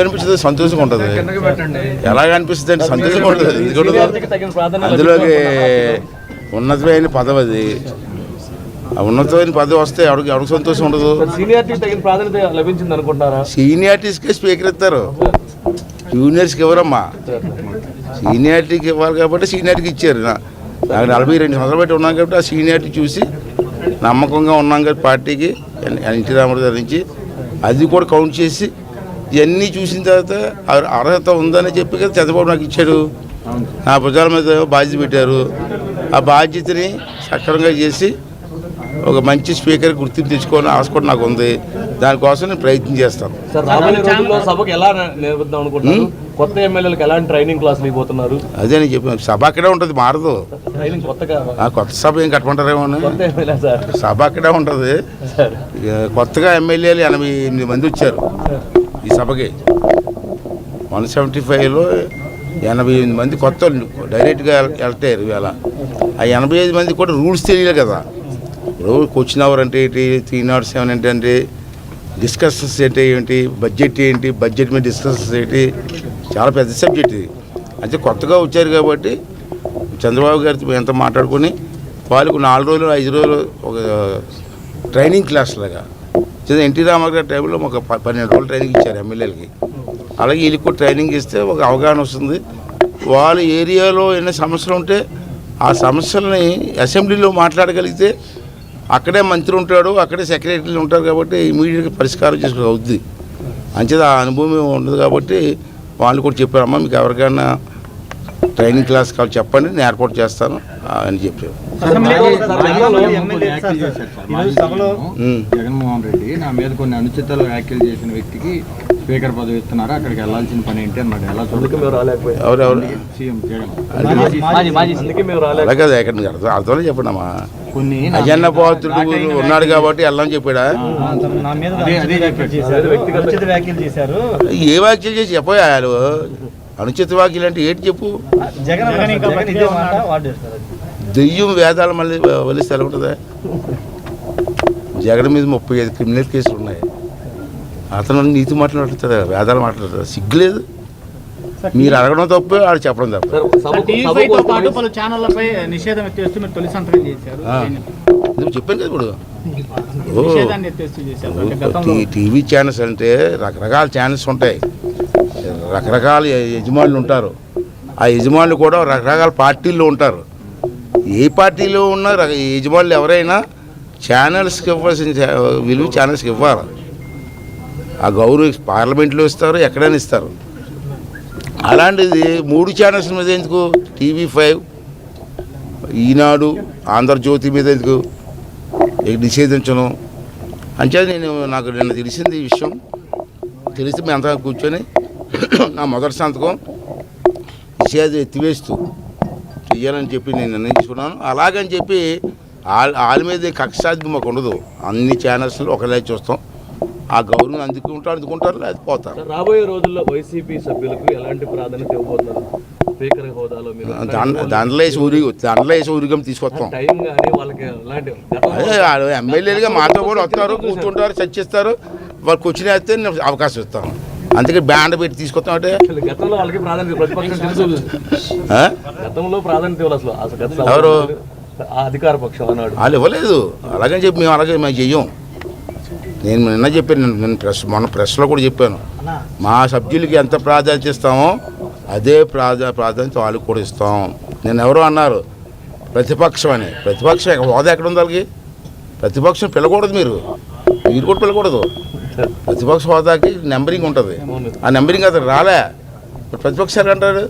అనిపిస్తుంది సంతోషంగా ఉంటుంది. ఎలాగ అనిపిస్తుంది అంటే సంతోషంగా ఉంటుంది. ఎందుకంటే అందులోకి ఉన్నతమైన పదవి అది. ఆ ఉన్నతమైన పదవి వస్తే ఎవరికి ఎవరికి సంతోషం ఉండదు. సీనియారిటీస్కే స్పీకర్ ఇస్తారు. జూనియర్స్కి ఎవరమ్మా? సీనియారిటీకి ఇవ్వాలి కాబట్టి సీనియారిటీకి ఇచ్చారు. నా- నాకు నలభై రెండు సంవత్సరాలు బట్టి ఉన్నాం కాబట్టి ఆ సీనియారిటీ చూసి నమ్మకంగా ఉన్నాం కాబట్టి పార్టీకి ఎన్- ఎన్టీ రామారావు గారి నుంచి అది కూడా కౌంట్ చేసి ఇవన్నీ చూసిన తర్వాత అర్- అర్హత ఉందని చెప్పి కదా చంద్రబాబు నాకు ఇచ్చాడు. నా భుజాల మీద బాధ్యత పెట్టారు. ఆ బాధ్యతని సక్రమంగా చేసి ఒక మంచి స్పీకర్ గుర్తింపు తెచ్చుకోవాలని ఆశ కూడా నాకు ఉంది. దానికోసం నేను ప్రయత్నం చేస్తాను. సభకు ఎలా కొత్త ఎమ్మెల్యేలకు ఎలాంటి ట్రైనింగ్ క్లాసులు ఇవ్వబోతున్నారు అదే నేను చెప్పాను సభ అక్కడే ఉంటుంది మారదు. ట్రైనింగ్ కొత్తగా ఆ కొత్త సభ ఏం కట్టమంటారేమో సభ అక్కడే ఉంటుంది. కొత్తగా ఎమ్మెల్యేలు ఎనభై ఎనిమిది మంది వచ్చారు. ఈ సభకి. వన్ సెవెంటీ ఫైవ్లో ఎనభై ఎనిమిది మంది కొత్త వాళ్ళు డైరెక్ట్గా వెళ్- వెళ్తారు ఇవాళ. ఆ ఎనభై ఐదు మంది కూడా రూల్స్ తెలియదు కదా. ఇప్పుడు క్వశ్చన్ అవర్ అంటే ఏంటి త్రీ నాట్ సెవెన్ అంటే అంటే డిస్కషన్స్ అంటే ఏంటి బడ్జెట్ ఏంటి బడ్జెట్ మీద డిస్కషన్స్ ఏంటి చాలా పెద్ద సబ్జెక్ట్ ఇది. అంటే కొత్తగా వచ్చారు కాబట్టి చంద్రబాబు గారితో ఎంత మాట్లాడుకొని వాళ్ళకు నాలుగు రోజులు ఐదు రోజులు ఒక ట్రైనింగ్ క్లాస్ లాగా చిన్న ఎన్టీ రామారావు టైంలో ఒక పన్నెండు రోజులు ట్రైనింగ్ ఇచ్చారు ఎమ్మెల్యేలకి. అలాగే వీళ్ళకి కూడా ట్రైనింగ్ ఇస్తే ఒక అవగాహన వస్తుంది. వాళ్ళ ఏరియాలో ఎన్ని సమస్యలు ఉంటే ఆ సమస్యల్ని అసెంబ్లీలో మాట్లాడగలిగితే అక్కడే మంత్రి ఉంటాడు అక్కడే సెక్రటరీలు ఉంటారు కాబట్టి ఇమీడియట్గా పరిష్కారం చేసుకో అవుద్ది అంచేది ఆ అనుభవం ఉండదు కాబట్టి వాళ్ళు కూడా చెప్పారమ్మా మీకు ఎవరికైనా ట్రైనింగ్ క్లాస్ కావాలి చెప్పండి నేను ఏర్పాటు చేస్తాను అని చెప్పారు. ఉమ్. జగన్మోహన్ రెడ్డి నా మీద కొన్ని అనుచితాలు వ్యాఖ్యలు చేసిన వ్యక్తికి స్పీకర్ పదవి ఇస్తున్నారు. అక్కడికి వెళ్ళాల్సిన పని ఏంటి అన్నాడు ఎలా అలాగే ఎక్కడ అర్థం చెప్పండి అమ్మా. కొన్ని అజన్న పాత్రుడు ఉన్నాడు కాబట్టి వెళ్ళని చెప్పాడా? ఏ వ్యాఖ్యలు చేసి చెప్పారు అనుచిత వ్యాఖ్యలు అంటే ఏంటి చెప్పు? దెయ్యం వేదాలు మళ్ళీ వలిస్తే ఎలా ఉంటుందా? జగన్ మీద ముప్పై ఐదు క్రిమినల్ కేసులు ఉన్నాయి. అతను నీతి మాట్లాడుతుందా వేదాలు మాట్లాడుతుందా సిగ్గులేదు. మీరు అడగడం తప్పే ఆడు చెప్పడం తప్ప. చెప్పాను కదా ఇప్పుడు. టీవీ ఛానల్స్ అంటే రకరకాల ఛానల్స్ ఉంటాయి. రకరకాల యజమానులు ఉంటారు. ఆ యజమానులు కూడా రకరకాల పార్టీల్లో ఉంటారు. ఏ పార్టీలో ఉన్న యజమానులు ఎవరైనా ఛానల్స్కి ఇవ్వాల్సిన విలువ ఛానల్స్కి ఇవ్వాలి. ఆ గౌరవ పార్లమెంట్లో ఇస్తారు ఎక్కడైనా ఇస్తారు. అలాంటిది మూడు ఛానల్స్ మీద ఎందుకు? టీవీ ఫైవ్ ఈనాడు ఆంధ్రజ్యోతి మీద ఎందుకు? నిషేధించను అంటే నేను నాకు నిన్న తెలిసింది ఈ విషయం. తెలిసి మేము అంతా కూర్చొని నా మొదటి సంతకం నిషేధం ఎత్తివేస్తూ చెయ్యాలని చెప్పి నేను నిర్ణయించుకున్నాను. అలాగని చెప్పి వాళ్ళ వాళ్ళ మీద కక్షాది మాకు ఉండదు. అన్ని ఛానల్స్లో ఒకలే చూస్తాం. ఆ గౌరవం అందుకుంటారు అందుకుంటారు లేకపోతారు రాబోయే రోజుల్లో వైసీపీ సభ్యులకు ఎలాంటి ప్రాధాన్యత ఇవ్వబోతున్నారు? స్పీకర్ హోదాలో మీరు దాంట్లో వేసి ఊరి దాంట్లో వేసి ఊరిగం తీసుకొస్తాం. అదే ఎమ్మెల్యేలుగా మాతో కూడా వస్తారు కూర్చుంటారు చర్చిస్తారు. వాళ్ళు కూర్చుని వేస్తే నేను అవకాశం ఇస్తాను. అందుకే బ్యాండ్ పెట్టి తీసుకొస్తాం అంటే ఎవరు? ఆ అధికార పక్షం అన్నాడు. వాళ్ళు ఇవ్వలేదు. అలాగని చెప్పి మేము అలాగే మేము చెయ్యం. నేను నిన్న చెప్పాను నేను- నేను ప్రెస్ మొన్న ప్రెస్లో కూడా చెప్పాను. మా సభ్యులకి ఎంత ప్రాధాన్యత ఇస్తామో అదే ప్రాధా ప్రాధాన్యత వాళ్ళకి కూడా ఇస్తాం. నేను ఎవరో అన్నారు. ప్రతిపక్షం అని. ప్రతిపక్షం హోదా ఎక్కడ ఉంది వాళ్ళకి? ప్రతిపక్షం పిలకూడదు మీరు. మీరు కూడా పిలకూడదు. ప్రతిపక్ష హోదాకి నెంబరింగ్ ఉంటుంది. ఆ నెంబరింగ్ అతను రాలే. ప్రతిపక్షాలు అంటారు.